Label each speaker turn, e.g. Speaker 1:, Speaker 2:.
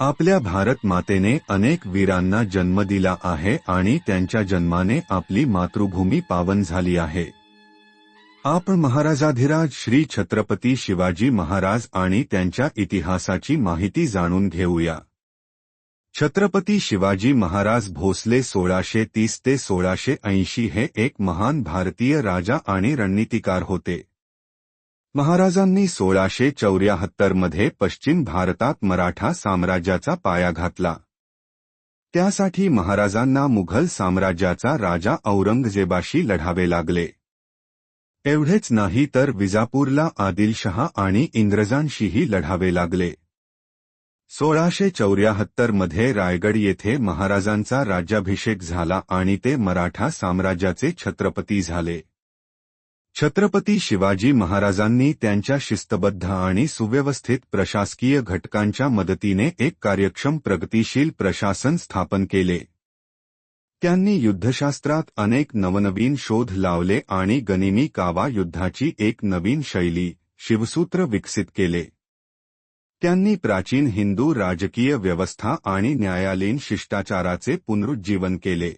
Speaker 1: आपल्या भारत मातेने अनेक वीरांना जन्म दिला आहे आणि त्यांच्या जन्माने आपली मातृभूमी पावन झाली आहे. आपण महाराजाधिराज श्री छत्रपती शिवाजी महाराज आणि त्यांच्या इतिहासाची माहिती जाणून घेऊया. छत्रपती शिवाजी महाराज भोसले सोळाशे तीस ते सोळाशे ऐंशी हे एक महान भारतीय राजा आणि रणनीतिकार होते. महाराजांनी सोळाशे चौऱ्याहत्तरमध्ये पश्चिम भारतात मराठा साम्राज्याचा पाया घातला. त्यासाठी महाराजांना मुघल साम्राज्याचा राजा औरंगजेबाशी लढावे लागले. एवढेच नाही तर विजापूरला आदिलशहा आणि इंग्रजांशीही लढावे लागले. सोळाशे चौऱ्याहत्तरमध्ये रायगड येथे महाराजांचा राज्याभिषेक झाला आणि ते मराठा साम्राज्याचे छत्रपती झाले. छत्रपती शिवाजी महाराजांनी त्यांच्या शिस्तबद्ध आणि सुव्यवस्थित प्रशासकीय घटकांच्या मदतीने एक कार्यक्षम प्रगतीशील प्रशासन स्थापन केले. त्यांनी युद्धशास्त्रात अनेक नवनवीन शोध लावले आणि गनिमी कावा युद्धाची एक नवीन शैली शिवसूत्र विकसित केले. त्यांनी प्राचीन हिंदू राजकीय व्यवस्था आणि न्यायालयीन शिष्टाचाराचे पुनरुज्जीवन केले.